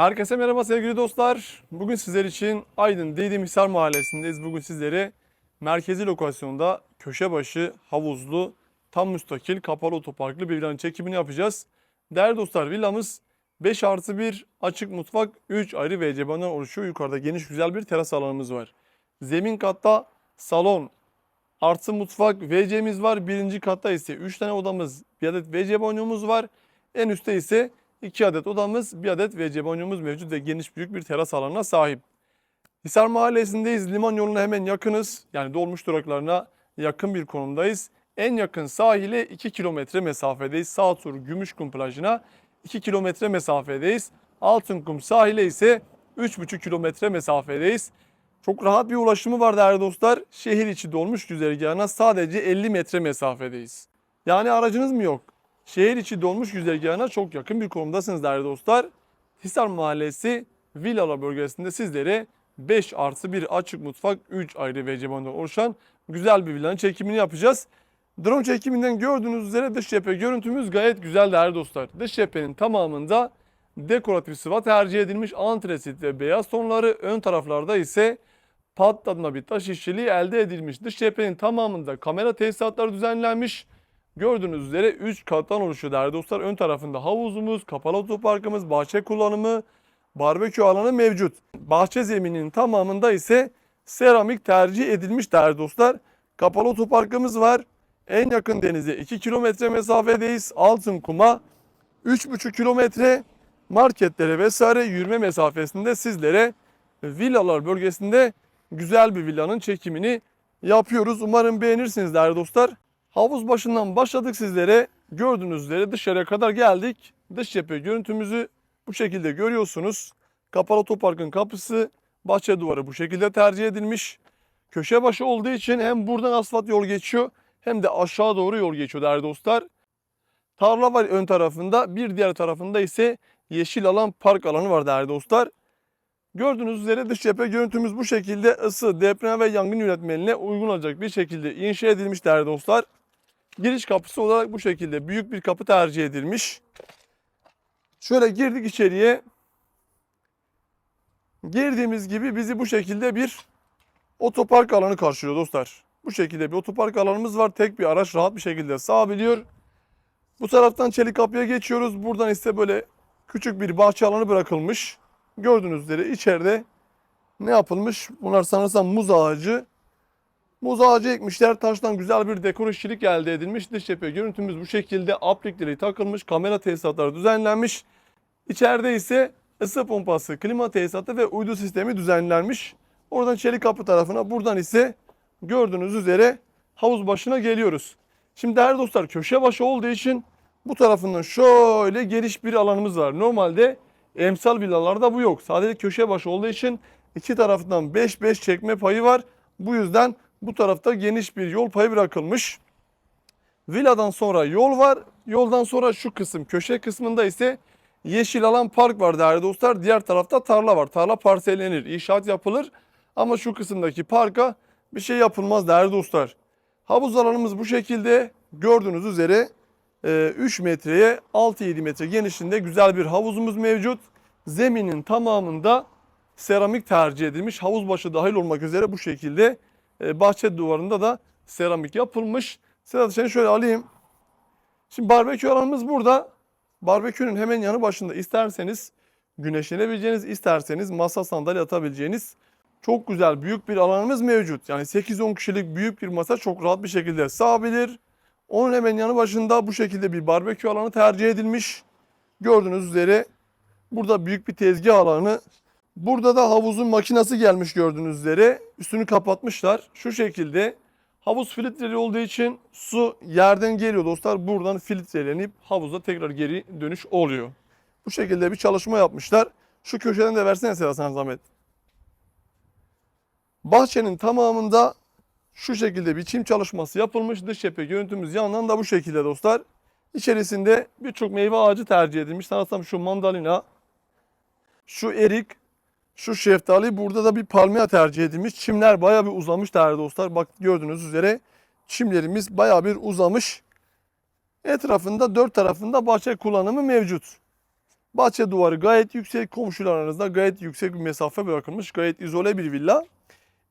Herkese merhaba sevgili dostlar. Bugün sizler için Aydın Didim Hisar Mahallesi'ndeyiz. Bugün sizlere merkezi lokasyonda köşe başı, havuzlu, tam müstakil, kapalı otoparklı bir villanın çekimini yapacağız. Değerli dostlar villamız 5 artı 1 açık mutfak 3 ayrı WCB'den oluşuyor. Yukarıda geniş güzel bir teras alanımız var. Zemin katta salon, artı mutfak WC'miz var. Birinci katta ise 3 tane odamız, bir adet WC banyomuz var. En üstte ise 2 adet odamız, bir adet WC banyomuz mevcut ve geniş büyük bir teras alanına sahip. Hisar Mahallesi'ndeyiz. Liman yoluna hemen yakınız. Yani dolmuş duraklarına yakın bir konumdayız. En yakın sahile 2 kilometre mesafedeyiz. Sağ tur Gümüşkum plajına 2 kilometre mesafedeyiz. Altınkum sahile ise 3,5 kilometre mesafedeyiz. Çok rahat bir ulaşımı var değerli dostlar. Şehir içi dolmuş güzergahına sadece 50 metre mesafedeyiz. Yani aracınız mı yok? Şehir içi dolmuş güzergahına çok yakın bir konumdasınız değerli dostlar. Hisar Mahallesi Villalar bölgesinde sizlere 5 artı 1 açık mutfak 3 ayrı WC oluşan güzel bir villanın çekimini yapacağız. Drone çekiminden gördüğünüz üzere dış cephe görüntümüz gayet güzel değerli dostlar. Dış cephenin tamamında dekoratif sıva tercih edilmiş antresit ve beyaz tonları ön taraflarda ise patlatma bir taş işçiliği elde edilmiş. Dış cephenin tamamında kamera tesisatları düzenlenmiş. Gördüğünüz üzere 3 kattan oluşuyor değerli dostlar. Ön tarafında havuzumuz, kapalı otoparkımız, bahçe kullanımı, barbekü alanı mevcut. Bahçe zemininin tamamında ise seramik tercih edilmiş değerli dostlar. Kapalı otoparkımız var. En yakın denize 2 kilometre mesafedeyiz. Altın kuma 3,5 kilometre marketlere vesaire yürüme mesafesinde sizlere villalar bölgesinde güzel bir villanın çekimini yapıyoruz. Umarım beğenirsiniz değerli dostlar. Havuz başından başladık sizlere. Gördüğünüz üzere dışarıya kadar geldik. Dış cephe görüntümüzü bu şekilde görüyorsunuz. Kapalı otoparkın kapısı, bahçe duvarı bu şekilde tercih edilmiş. Köşe başı olduğu için hem buradan asfalt yol geçiyor hem de aşağı doğru yol geçiyor değerli dostlar. Tarla var ön tarafında, bir diğer tarafında ise yeşil alan, park alanı var değerli dostlar. Gördüğünüz üzere dış cephe görüntümüz bu şekilde ısı, deprem ve yangın yönetmeliğine uygun olacak bir şekilde inşa edilmiş değerli dostlar. Giriş kapısı olarak bu şekilde büyük bir kapı tercih edilmiş. Şöyle girdik içeriye. Girdiğimiz gibi bizi bu şekilde bir otopark alanı karşılıyor dostlar. Bu şekilde bir otopark alanımız var. Tek bir araç rahat bir şekilde sığabiliyor. Bu taraftan çelik kapıya geçiyoruz. Buradan ise böyle küçük bir bahçe alanı bırakılmış. Gördüğünüz üzere içeride ne yapılmış? Bunlar sanırsam muz ağacı. Muz ağacı ekmişler. Taştan güzel bir dekor işçilik elde edilmiş. Dış cephe görüntümüz bu şekilde. Aplikleri takılmış. Kamera tesisatları düzenlenmiş. İçeride ise ısı pompası, klima tesisatı ve uydu sistemi düzenlenmiş. Oradan çelik kapı tarafına, buradan ise gördüğünüz üzere havuz başına geliyoruz. Şimdi değerli dostlar köşe başı olduğu için bu tarafından şöyle geniş bir alanımız var. Normalde emsal villalarda bu yok. Sadece köşe başı olduğu için iki tarafından 5-5 çekme payı var. Bu yüzden bu tarafta geniş bir yol payı bırakılmış. Villadan sonra yol var. Yoldan sonra şu kısım köşe kısmında ise yeşil alan park var değerli dostlar. Diğer tarafta tarla var. Tarla parsellenir, inşaat yapılır. Ama şu kısımdaki parka bir şey yapılmaz değerli dostlar. Havuz alanımız bu şekilde. Gördüğünüz üzere e, 3 metreye 6-7 metre genişliğinde güzel bir havuzumuz mevcut. Zeminin tamamında seramik tercih edilmiş. Havuz başı dahil olmak üzere bu şekilde e, bahçe duvarında da seramik yapılmış. Sedat seni şöyle alayım. Şimdi barbekü alanımız burada. Barbekünün hemen yanı başında isterseniz güneşlenebileceğiniz, isterseniz masa sandalye atabileceğiniz çok güzel büyük bir alanımız mevcut. Yani 8-10 kişilik büyük bir masa çok rahat bir şekilde sığabilir. Onun hemen yanı başında bu şekilde bir barbekü alanı tercih edilmiş. Gördüğünüz üzere burada büyük bir tezgah alanı. Burada da havuzun makinesi gelmiş gördüğünüz üzere. Üstünü kapatmışlar. Şu şekilde havuz filtreli olduğu için su yerden geliyor dostlar. Buradan filtrelenip havuza tekrar geri dönüş oluyor. Bu şekilde bir çalışma yapmışlar. Şu köşeden de versene Sedat sana zahmet. Bahçenin tamamında şu şekilde bir çim çalışması yapılmış. Dış cephe görüntümüz yandan da bu şekilde dostlar. İçerisinde birçok meyve ağacı tercih edilmiş. Sanırsam şu mandalina, şu erik, şu şeftali. Burada da bir palmiye tercih edilmiş. Çimler bayağı bir uzamış değerli dostlar. Bak gördüğünüz üzere çimlerimiz bayağı bir uzamış. Etrafında dört tarafında bahçe kullanımı mevcut. Bahçe duvarı gayet yüksek. Komşular aranızda gayet yüksek bir mesafe bırakılmış. Gayet izole bir villa.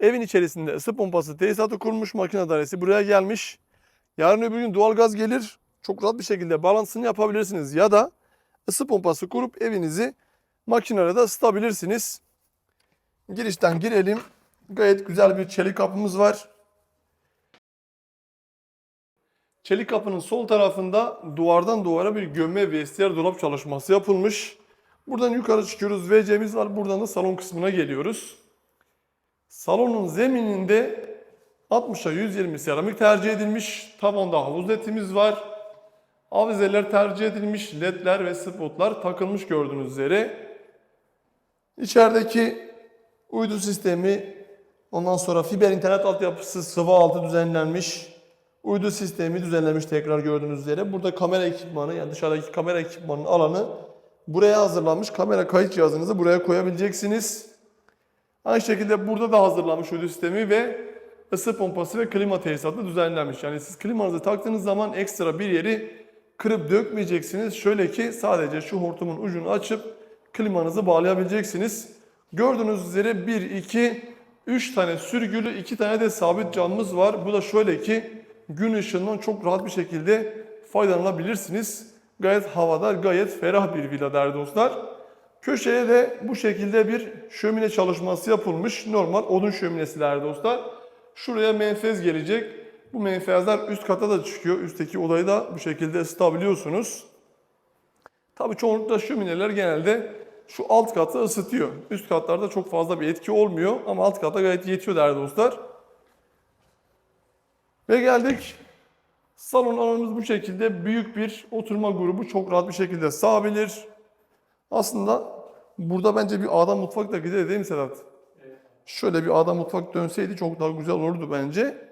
Evin içerisinde ısı pompası tesisatı kurmuş. Makine dairesi buraya gelmiş. Yarın öbür gün doğalgaz gelir. Çok rahat bir şekilde balansını yapabilirsiniz. Ya da ısı pompası kurup evinizi makinede de ısıtabilirsiniz. Girişten girelim. Gayet güzel bir çelik kapımız var. Çelik kapının sol tarafında duvardan duvara bir gömme vestiyer dolap çalışması yapılmış. Buradan yukarı çıkıyoruz. WC'miz var. Buradan da salon kısmına geliyoruz. Salonun zemininde 60'a 120 seramik tercih edilmiş. Tavanda havuz ledimiz var. Avizeler tercih edilmiş. Ledler ve spotlar takılmış gördüğünüz üzere. İçerideki uydu sistemi, ondan sonra fiber internet altyapısı sıvı altı düzenlenmiş. Uydu sistemi düzenlenmiş tekrar gördüğünüz üzere. Burada kamera ekipmanı yani dışarıdaki kamera ekipmanının alanı buraya hazırlanmış. Kamera kayıt cihazınızı buraya koyabileceksiniz. Aynı şekilde burada da hazırlanmış uydu sistemi ve ısı pompası ve klima tesisatı düzenlenmiş. Yani siz klimanızı taktığınız zaman ekstra bir yeri kırıp dökmeyeceksiniz. Şöyle ki sadece şu hortumun ucunu açıp klimanızı bağlayabileceksiniz. Gördüğünüz üzere 1, 2, 3 tane sürgülü, 2 tane de sabit camımız var. Bu da şöyle ki gün ışığından çok rahat bir şekilde faydalanabilirsiniz. Gayet havadar, gayet ferah bir villa değerli dostlar. Köşeye de bu şekilde bir şömine çalışması yapılmış. Normal odun şöminesi değerli dostlar. Şuraya menfez gelecek. Bu menfezler üst kata da çıkıyor. Üstteki odayı da bu şekilde ısıtabiliyorsunuz. Tabii çoğunlukla şömineler genelde şu alt katı ısıtıyor. Üst katlarda çok fazla bir etki olmuyor ama alt kata gayet yetiyor değerli dostlar. Ve geldik. Salon alanımız bu şekilde. Büyük bir oturma grubu çok rahat bir şekilde sığabilir. Aslında burada bence bir adam mutfak da gider değil mi Sedat? Şöyle bir adam mutfak dönseydi çok daha güzel olurdu bence.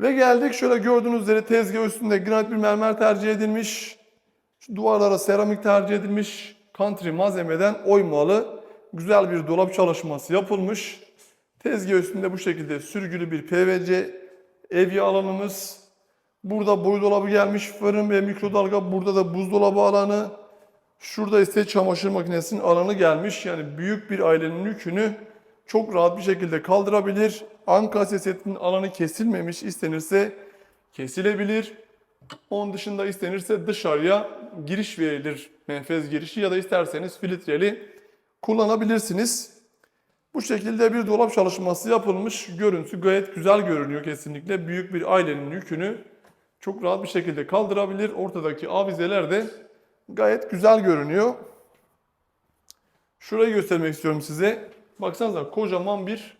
Ve geldik şöyle gördüğünüz üzere tezgah üstünde granit bir mermer tercih edilmiş. Şu duvarlara seramik tercih edilmiş. Country malzemeden oymalı güzel bir dolap çalışması yapılmış. Tezgah üstünde bu şekilde sürgülü bir PVC evye alanımız. Burada boy dolabı gelmiş fırın ve mikrodalga. Burada da buzdolabı alanı. Şurada ise çamaşır makinesinin alanı gelmiş. Yani büyük bir ailenin yükünü çok rahat bir şekilde kaldırabilir. Ankasya setinin alanı kesilmemiş. istenirse kesilebilir. Onun dışında istenirse dışarıya giriş verilir. Menfez girişi ya da isterseniz filtreli kullanabilirsiniz. Bu şekilde bir dolap çalışması yapılmış. Görüntü gayet güzel görünüyor kesinlikle. Büyük bir ailenin yükünü çok rahat bir şekilde kaldırabilir. Ortadaki avizeler de gayet güzel görünüyor. Şurayı göstermek istiyorum size. Baksanıza kocaman bir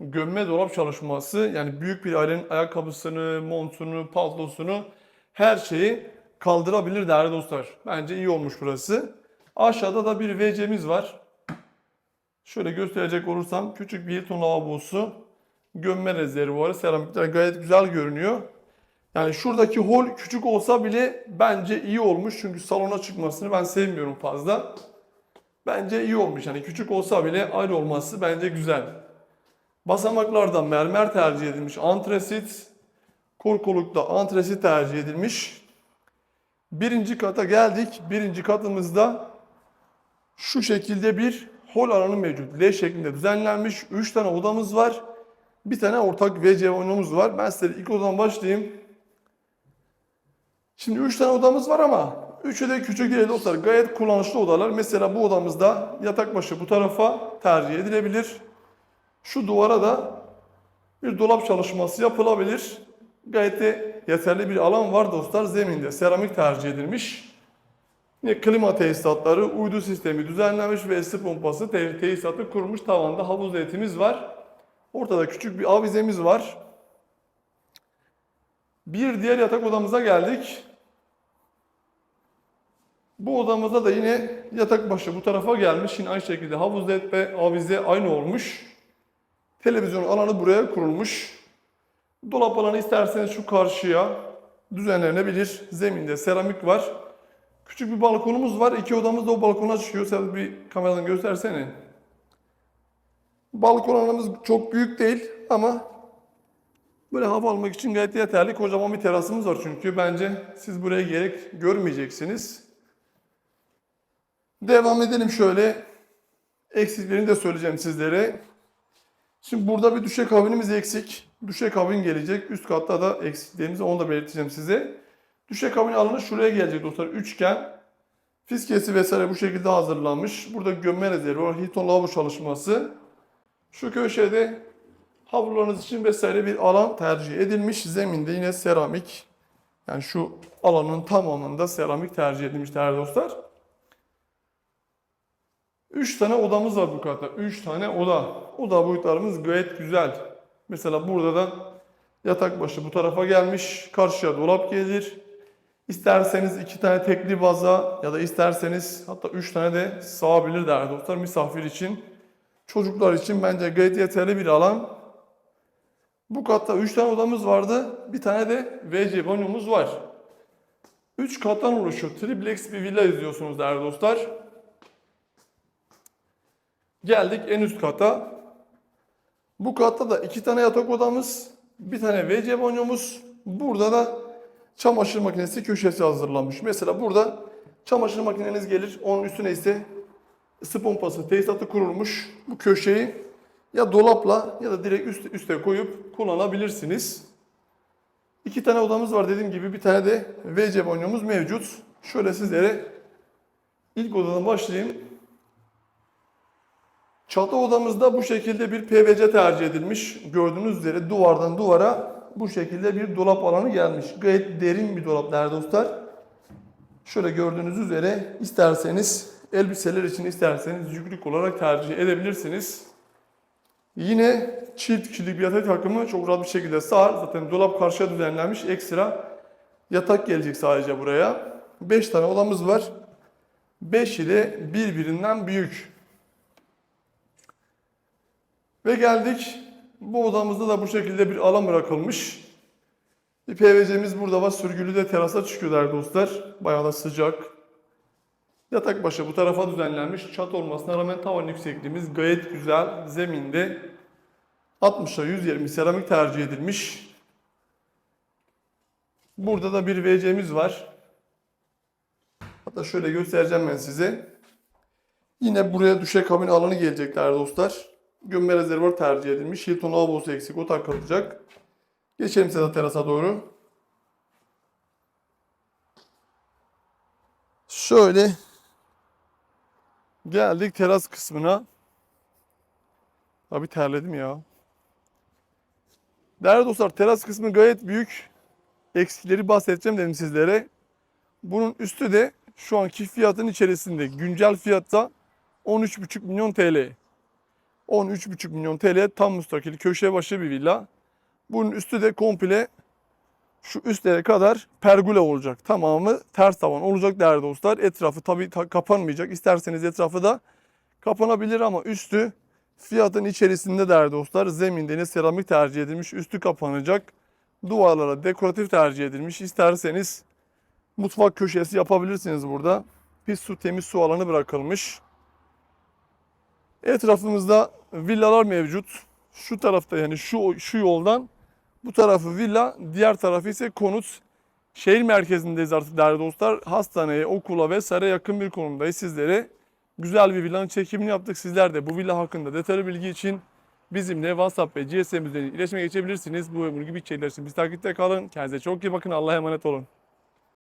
gömme dolap çalışması. Yani büyük bir ailenin ayakkabısını, montunu, paltosunu her şeyi kaldırabilir değerli dostlar. Bence iyi olmuş burası. Aşağıda da bir WC'miz var. Şöyle gösterecek olursam küçük bir Hilton lavabosu, gömme rezervuarı, seramikler gayet güzel görünüyor. Yani şuradaki hol küçük olsa bile bence iyi olmuş. Çünkü salona çıkmasını ben sevmiyorum fazla. Bence iyi olmuş. Yani küçük olsa bile ayrı olması bence güzel. Basamaklarda mermer tercih edilmiş. Antresit, korkulukta antresit tercih edilmiş. Birinci kata geldik. Birinci katımızda şu şekilde bir hol alanı mevcut. L şeklinde düzenlenmiş. 3 tane odamız var. Bir tane ortak WC oyunumuz var. Ben size ilk odadan başlayayım. Şimdi 3 tane odamız var ama üçü de küçük değil dostlar. Gayet kullanışlı odalar. Mesela bu odamızda yatak başı bu tarafa tercih edilebilir. Şu duvara da bir dolap çalışması yapılabilir. Gayet de yeterli bir alan var dostlar. Zeminde seramik tercih edilmiş. Yine klima tesisatları, uydu sistemi düzenlenmiş ve ısı pompası te- tesisatı kurmuş. Tavanda havuz etimiz var. Ortada küçük bir avizemiz var. Bir diğer yatak odamıza geldik. Bu odamızda da yine yatak başı bu tarafa gelmiş. Yine aynı şekilde havuz led ve avize aynı olmuş. Televizyon alanı buraya kurulmuş. Dolap alanı isterseniz şu karşıya düzenlenebilir. Zeminde seramik var. Küçük bir balkonumuz var. İki odamız da o balkona çıkıyor. Sen bir kameradan göstersene. Balkon alanımız çok büyük değil ama böyle hava almak için gayet yeterli. Kocaman bir terasımız var çünkü bence siz buraya gerek görmeyeceksiniz. Devam edelim şöyle. Eksiklerini de söyleyeceğim sizlere. Şimdi burada bir düşe kabinimiz eksik. Düşe kabin gelecek. Üst katta da eksiklerimizi onu da belirteceğim size. Düşe kabin alanı şuraya gelecek dostlar. Üçgen. Fiskesi vesaire bu şekilde hazırlanmış. Burada gömme rezervi var. Hilton lavabo çalışması. Şu köşede havlularınız için vesaire bir alan tercih edilmiş. Zeminde yine seramik. Yani şu alanın tamamında seramik tercih edilmiş değerli dostlar. 3 tane odamız var bu katta. 3 tane oda. Oda boyutlarımız gayet güzel. Mesela burada da yatak başı bu tarafa gelmiş. Karşıya dolap gelir. İsterseniz iki tane tekli baza ya da isterseniz hatta üç tane de sığabilir değerli dostlar misafir için. Çocuklar için bence gayet yeterli bir alan. Bu katta üç tane odamız vardı. Bir tane de WC banyomuz var. Üç kattan oluşuyor. Triplex bir villa izliyorsunuz değerli dostlar. Geldik en üst kata. Bu katta da iki tane yatak odamız, bir tane WC banyomuz. Burada da çamaşır makinesi köşesi hazırlanmış. Mesela burada çamaşır makineniz gelir. Onun üstüne ise ısı pompası tesisatı kurulmuş. Bu köşeyi ya dolapla ya da direkt üst, üste koyup kullanabilirsiniz. İki tane odamız var dediğim gibi. Bir tane de WC banyomuz mevcut. Şöyle sizlere ilk odadan başlayayım. Çatı odamızda bu şekilde bir PVC tercih edilmiş. Gördüğünüz üzere duvardan duvara bu şekilde bir dolap alanı gelmiş. Gayet derin bir dolap değerli dostlar. Şöyle gördüğünüz üzere isterseniz elbiseler için isterseniz yüklük olarak tercih edebilirsiniz. Yine çift kişilik bir yatak takımı çok rahat bir şekilde sığar. Zaten dolap karşıya düzenlenmiş. Ekstra yatak gelecek sadece buraya. 5 tane odamız var. 5'i de birbirinden büyük. Ve geldik. Bu odamızda da bu şekilde bir alan bırakılmış. Bir PVC'miz burada var. Sürgülü de terasa çıkıyor değerli dostlar. Bayağı da sıcak. Yatak başı bu tarafa düzenlenmiş. Çat olmasına rağmen tavan yüksekliğimiz gayet güzel. Zeminde 60'a 120 seramik tercih edilmiş. Burada da bir WC'miz var. Hatta şöyle göstereceğim ben size. Yine buraya düşe kabin alanı gelecek değerli dostlar. Gömme rezervuar tercih edilmiş. Hilton lavabosu eksik. O takılacak. Geçelim Sedat terasa doğru. Şöyle geldik teras kısmına. Abi terledim ya. Değerli dostlar teras kısmı gayet büyük. Eksikleri bahsedeceğim dedim sizlere. Bunun üstü de şu anki fiyatın içerisinde. Güncel fiyatta 13,5 milyon TL. 13,5 milyon TL tam müstakil köşe başı bir villa. Bunun üstü de komple şu üstlere kadar pergole olacak. Tamamı ters tavan olacak değerli dostlar. Etrafı tabii ta- kapanmayacak. İsterseniz etrafı da kapanabilir ama üstü fiyatın içerisinde değerli dostlar. Zeminde yine seramik tercih edilmiş. Üstü kapanacak. Duvarlara dekoratif tercih edilmiş. İsterseniz mutfak köşesi yapabilirsiniz burada. Pis su temiz su alanı bırakılmış. Etrafımızda villalar mevcut. Şu tarafta yani şu şu yoldan bu tarafı villa, diğer tarafı ise konut. Şehir merkezindeyiz artık değerli dostlar. Hastaneye, okula vesaire yakın bir konumdayız. Sizlere güzel bir villanın çekimini yaptık. Sizler de bu villa hakkında detaylı bilgi için bizimle WhatsApp ve GSM üzerinden iletişime geçebilirsiniz. Bu ve bunun gibi içerikler için biz takipte kalın. Kendinize çok iyi bakın. Allah'a emanet olun.